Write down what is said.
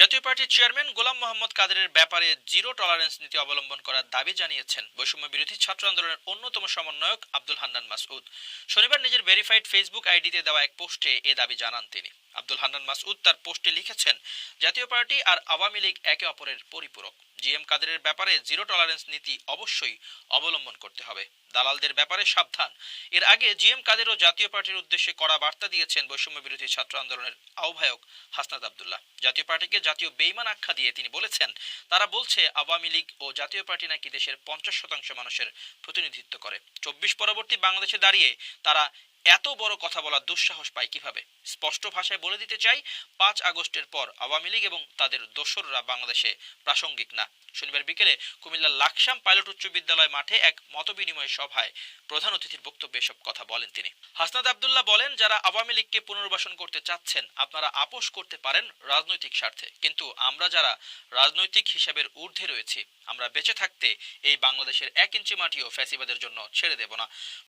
জাতীয় পার্টির চেয়ারম্যান গোলাম মোহাম্মদ কাদেরের ব্যাপারে জিরো টলারেন্স নীতি অবলম্বন করার দাবি জানিয়েছেন বৈষম্য বিরোধী ছাত্র আন্দোলনের অন্যতম সমন্বয়ক আব্দুল হান্নান মাসউদ। শনিবার নিজের ভেরিফাইড ফেসবুক আইডিতে দেওয়া এক পোস্টে এ দাবি জানান তিনি। আব্দুল হান্নান মাসউদ তার পোস্টে লিখেছেন, জাতীয় পার্টি আর আওয়ামী লীগ একে অপরের পরিপূরক। জি এম কাদেরের ব্যাপারে জিরো টলারেন্স নীতি অবশ্যই অবলম্বন করতে হবে। দালালদের ব্যাপারে সাবধান। এর আগে জি এম কাদের জাতীয় পার্টির উদ্দেশ্যে কড়া বার্তা দিয়েছেন বৈষম্য বিরোধী ছাত্র আন্দোলনের আহ্বায়ক হাসনাত আবদুল্লাহ। জাতীয় পার্টিকে জাতীয় বেইমান আখ্যা দিয়ে তিনি বলেছেন, তারা বলছে আওয়ামী লীগ ও জাতীয় পার্টি নাকি দেশের পঞ্চাশ শতাংশ মানুষের প্রতিনিধিত্ব করে। চব্বিশ পরবর্তী বাংলাদেশে দাঁড়িয়ে তারা এত বড় কথা বলার দুঃসাহস পায় কীভাবে? স্পষ্ট ভাষায় বলে দিতে চাই, পাঁচ আগস্টের পর আওয়ামী লীগ এবং তাদের দোসররা বাংলাদেশে প্রাসঙ্গিক না। শনিবার বিকেলে কুমিল্লার লাকসাম পাইলট উচ্চ বিদ্যালয় মাঠে এক মতবিনিময় সভায় প্রধান অতিথির বক্তব্যে এসব কথা বলেন তিনি। হাসনাত আবদুল্লাহ বলেন, যারা আওয়ামী লীগকে পুনর্বাসন করতে চাচ্ছেন, আপনারা আপোষ করতে পারেন রাজনৈতিক স্বার্থে। কিন্তু আমরা যারা রাজনৈতিক হিসাবের ঊর্ধ্বে রয়েছি, আমরা বেঁচে থাকতে এই বাংলাদেশের এক ইঞ্চি মাটিও ফ্যাসিবাদের জন্য ছেড়ে দেব না।